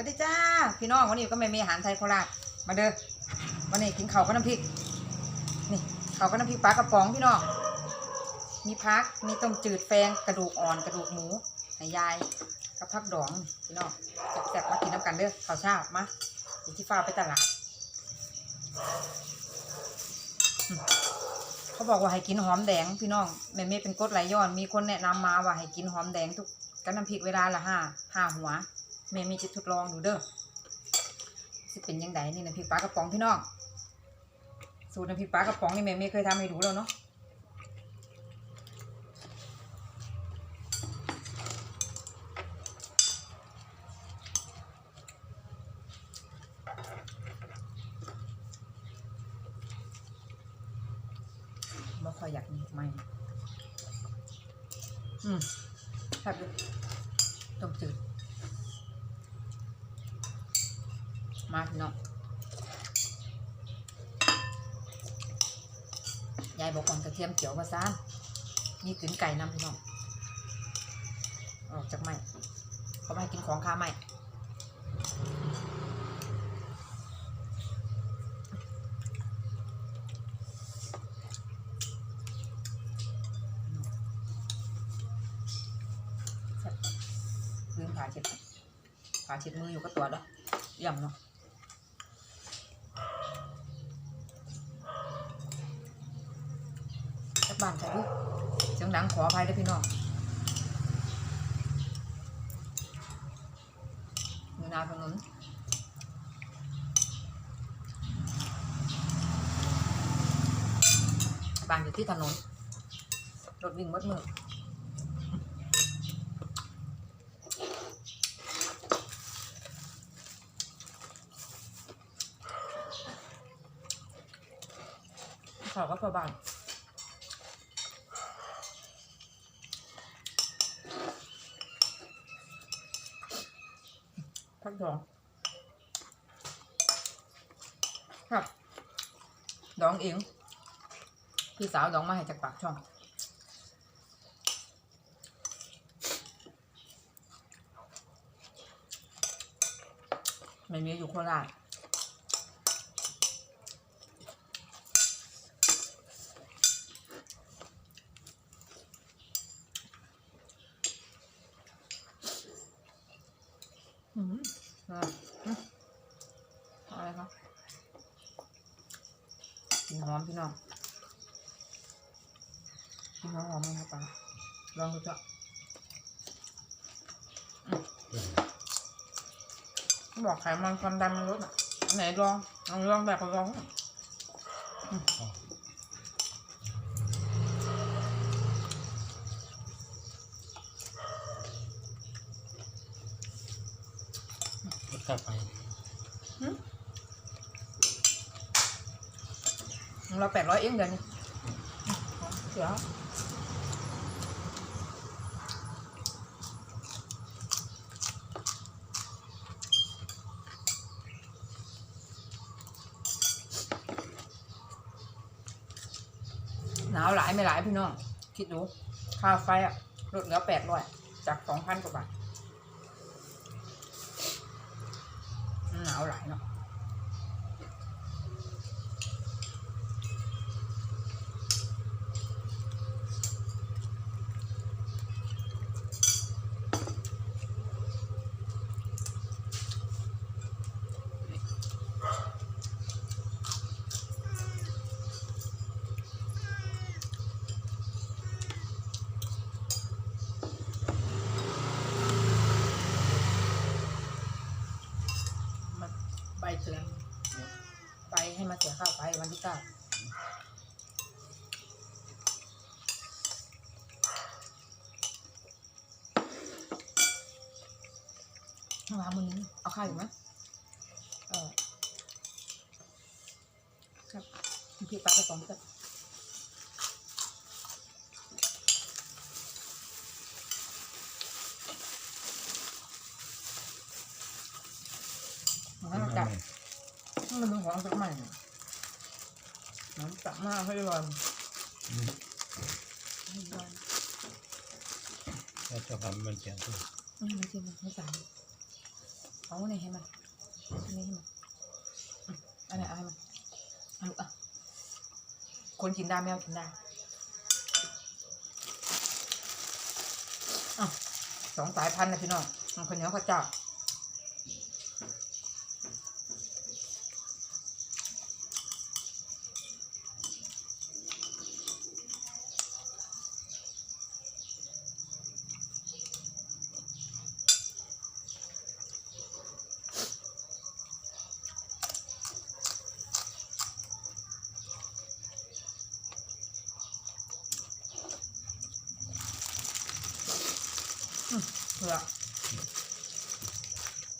วัสดีจ้าพี่น้องวันนี้ก็ไม่มีอาหารไทยโคราชมาเด้อวันนี้กินเข้ากับน้ำพริกนี่เข้ากับน้ำพริกปลากระป๋องพี่น้องมีพักมีต้มจืดแฟงกระดูกอ่อนกระดูกหมูให้ยายกับพักดองพี่น้องแซ่บๆมากินน้ำกันเด้อข้าวเช้ามาเดี๋ยวที่ฟ้าไปตลาด เขาบอกว่าให้กินหอมแดงพี่น้องแม่เมย์เป็นกดไหลย้อน มีคนแนะนำมาว่าให้กินหอมแดงทุกกับน้ำพริกเวลาละห้าห้าหัว แม่มีจะทดลองดูเด้อสิเป็นยังไงนี่น้ำพริกปลากระป๋องพี่น้องสูตรน้ำพริกปลากระป๋องนี่แม่ไม่เคยทำให้ดูแล้วเนาะไม่ค่อยอยากมีไม่อืมแซ่บเลยต้มจืด มาพี่น้องยายบอกก่อนกระเทียมเขียวมาซ่านนี่กึนไก่นำพี่น้องออกจากไม้เขาไม่กินของค้าไม้แซ่บลืมผ่าเช็ดผ่าเช็ดมืออยู่ก็ตัวแล้วเยี่ยมเนาะ บ้านใช่ลูกเสียงดังขออภัยด้วยพี่น้องมือนาถนนบ้านอยู่ที่ถนนรถวิ่งมดมือขอก็พอบาน พักดองครับ ดองเองพี่สาวดองมาให้จากปากช่องไม่มีอยู่โคราชอื อะอะไรครับกินหอมพี่น้องกินหอมหอมไหมครับป้าลองดูจ้ะบอกไขมันความดันมันลดอะไหนลองลองลองแบบลอง อืมก็กลับไปเราแปดร้อยเองเดือนนี้เสือหนาวหลายไม่หลายพี่น้อง คิดดูค่าไฟอะลดเหลือแปดร้อยจากสองพันกว่าบาท หนาวหลายเนาะ มาใบเตือนไปให้มาเสียค่าไฟวันที่เก้าวางมือนี้เอาข้าวอยู่ไหมเออครับพี่ปลากระป๋องครับเอาให้มันจับมันเป็นของสักใหม่เนี่ยน้ำตักมากให้วันให้วันแล้วจะทำมันเสียงตัวอืมไม่ใช่ไม่ใช่สายเอาเนี่ยให้มันอันนี้ให้มันอืมอันไหนเอาให้มันเอาลูกอะคนกินได้แมวกินได้อะสองสายพันธุ์นะพี่น้องมันคนเหนียวข้าวเจ้า เพื่อ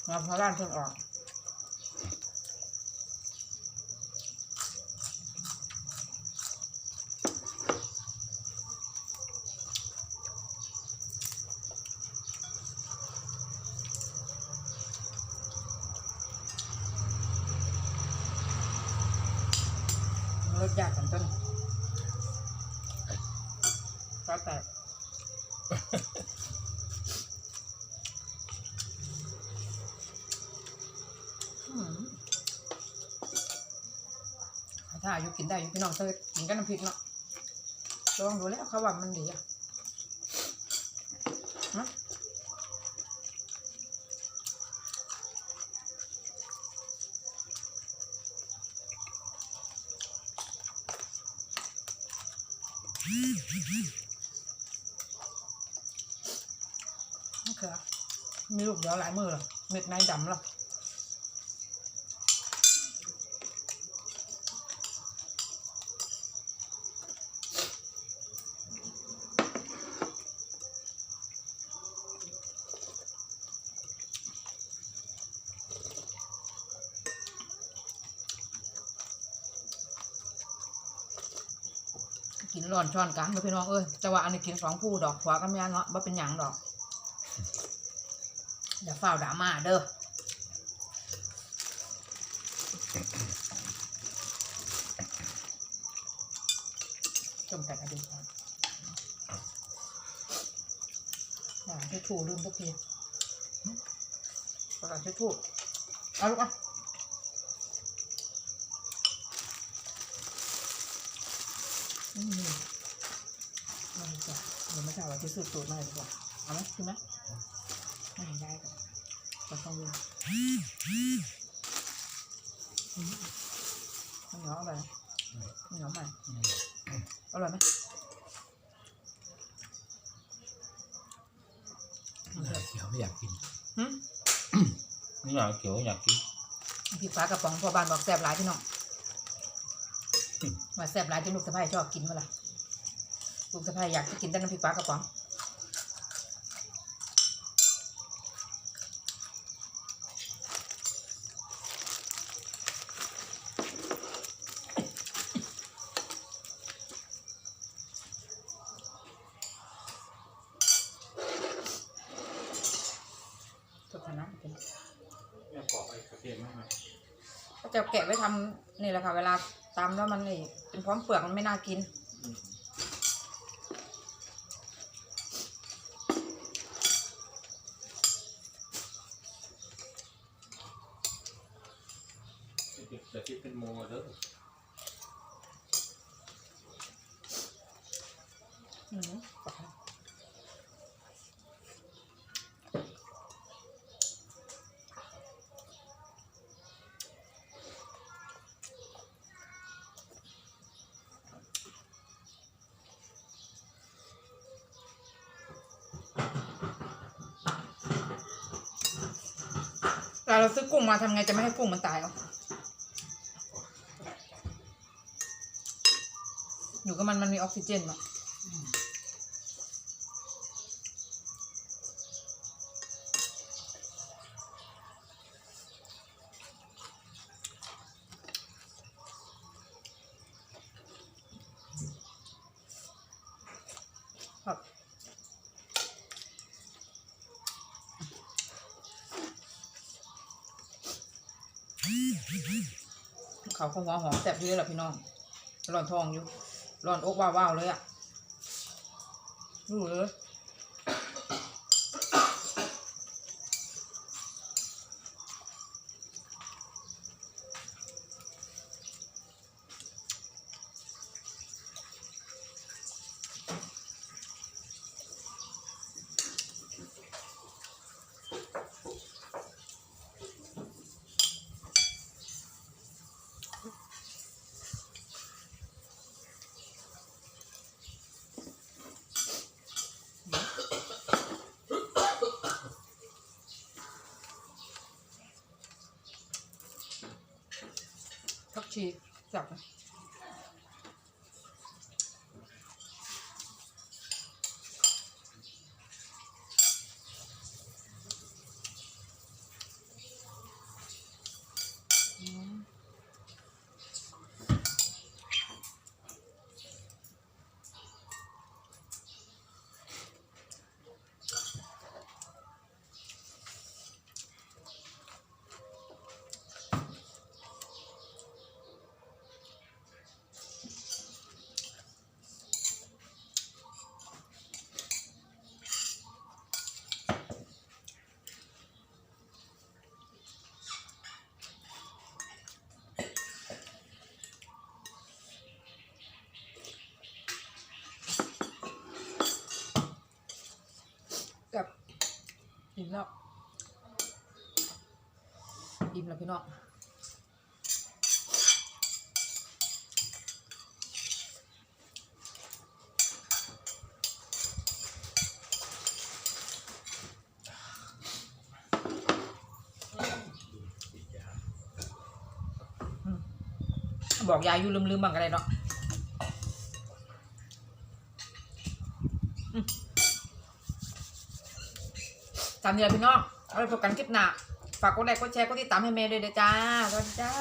มาพอร้านเพิ่งออกรสยากกันต้นก็แต่ อืมถ้าอายุ กินได้อายุพี่น้องเธอกินกับน้ำพริกเนาะลองดูแล้วเขาว่ามันดีอะฮะมะเขือมีลูกเดียวหลายมือเหรอเม็ดในดำเหรอ ร้อนช้อนกลางพี่น้องเอ้ยแต่ว่าอันนี้กินสองผู้ดอกหัวกับแม่เนาะบ่าเป็นหยังดอกอย่าเฝ้าวดราม่าเด้อจมแต่กระดูกอ่อนอ่าที่ถูลืมทุกทีประกาศที่ถูเอาลูกอะ อืมไม่จ้ะเดี๋ยวไม่ใช่ว่าที่สุดสูตรมาเลยดีกว่าเอาไหมกินไหมไม่ได้กันก็ต้องเลือกอืมมันเหนียวอะไรมันเหนียวใหม่อร่อยไหมเขียวไม่อยากกินหืมนี่อยากเขียวอยากกินพี่ฟ้ากระป๋องพอบานบอกแซ่บหลายพี่น้องมาแซ่บหลายจนลูกสะพ้ายชอบกินมาละ ลูกสะพ้ายอยากจะกินแต่น้ำพริกปลากระป๋องสุดท้ายนะเป็นอยากกรอบไอ้กระเทียมมากไหมก็จะแกะไว้ทำนี่แหละค่ะ เวลาตำแล้วมันนี่เป็นพร้อมเปลือกมันไม่น่ากิน แต่ที่เป็นโมเด้ออืมแต่เราซื้อกุ้งมาทำไงจะไม่ให้กุ้งมันตายเอ อยู่กับมันมันมีออกซิเจนเนาะครับเขาคงหัวหอมแซ่บเยอะแหละพี่น้องร้อนทองอยู่ ร้อนอกว้าวๆเลยอะรู้เลย ชีจั มแล้วอิ่มแล้วพี่น้องบอกยายอยู่ลืมๆบ้างก็ได้เนาะอืมตามเดือนพี่น้องเอาไปพบกันคลิปหน้า ฝากกดไลค์กดแชร์กดติดตามให้เมย์ด้วยเด้อจ้าสวัสดีจ้า